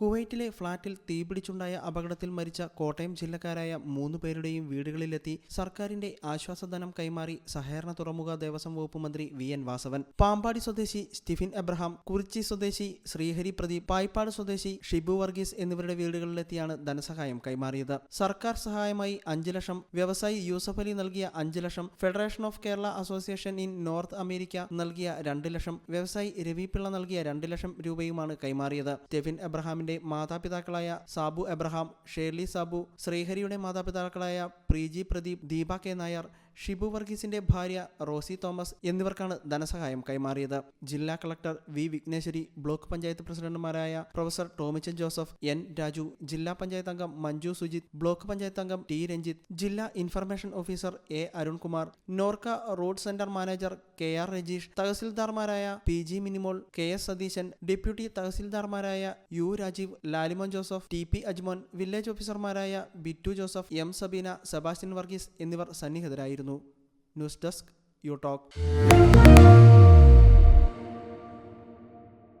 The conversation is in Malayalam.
കുവൈറ്റിലെ ഫ്ളാറ്റിൽ തീപിടിച്ചുണ്ടായ അപകടത്തിൽ മരിച്ച കോട്ടയം ജില്ലക്കാരായ മൂന്നു പേരുടെയും വീടുകളിലെത്തി സർക്കാരിന്റെ ആശ്വാസധനം കൈമാറി സഹകരണ തുറമുഖ ദേവസ്വം വകുപ്പ് മന്ത്രി വി എൻ വാസവൻ. പാമ്പാടി സ്വദേശി സ്റ്റിഫിൻ എബ്രഹാം കുറിച്ചി സ്വദേശി ശ്രീഹരി പ്രദീപ് പായ്പാട് സ്വദേശി ഷിബു വർഗീസ് എന്നിവരുടെ വീടുകളിലെത്തിയാണ് ധനസഹായം കൈമാറിയത്. സർക്കാർ സഹായമായി അഞ്ച് ലക്ഷം വ്യവസായി യൂസഫ് അലി നൽകിയ അഞ്ച് lakh federation of Kerala association in North America നൽകിയ രണ്ട് ലക്ഷം വ്യവസായി രവിപിള്ള നൽകിയ രണ്ട് ലക്ഷം രൂപയുമാണ് കൈമാറിയത്. സ്റ്റെഫിൻ എബ്രഹാമിന്റെ മാതാപിതാക്കളായ സാബു എബ്രഹാം ഷേർലി സാബു ശ്രീഹരിയുടെ മാതാപിതാക്കളായ പ്രീജി പ്രദീപ് ദീപ കെ നായർ ഷിബു വർഗീസിന്റെ ഭാര്യ റോസി തോമസ് എന്നിവർക്കാണ് ധനസഹായം കൈമാറിയത്. ജില്ലാ collector V Vighneshwari block panchayat പ്രസിഡന്റുമാരായ professor Tomichan Joseph N Raju ജില്ലാ പഞ്ചായത്ത് അംഗം മഞ്ജു സുജിത് ബ്ലോക്ക് പഞ്ചായത്ത് അംഗം ടി രഞ്ജിത്ത് ജില്ലാ information officer A Arunkumar Norka Roots centre manager K R Rajeesh തഹസിൽദാർമാരായ P G Minimol K S Satheesan deputy തഹസിൽദാർമാരായ U Rajeev Lalimon Joseph T P Ajmon village ഓഫീസർമാരായ Bittu Joseph M Sabeena Sebastian Varghese എന്നിവർ സന്നിഹിതരായിരുന്നു. News desk you talk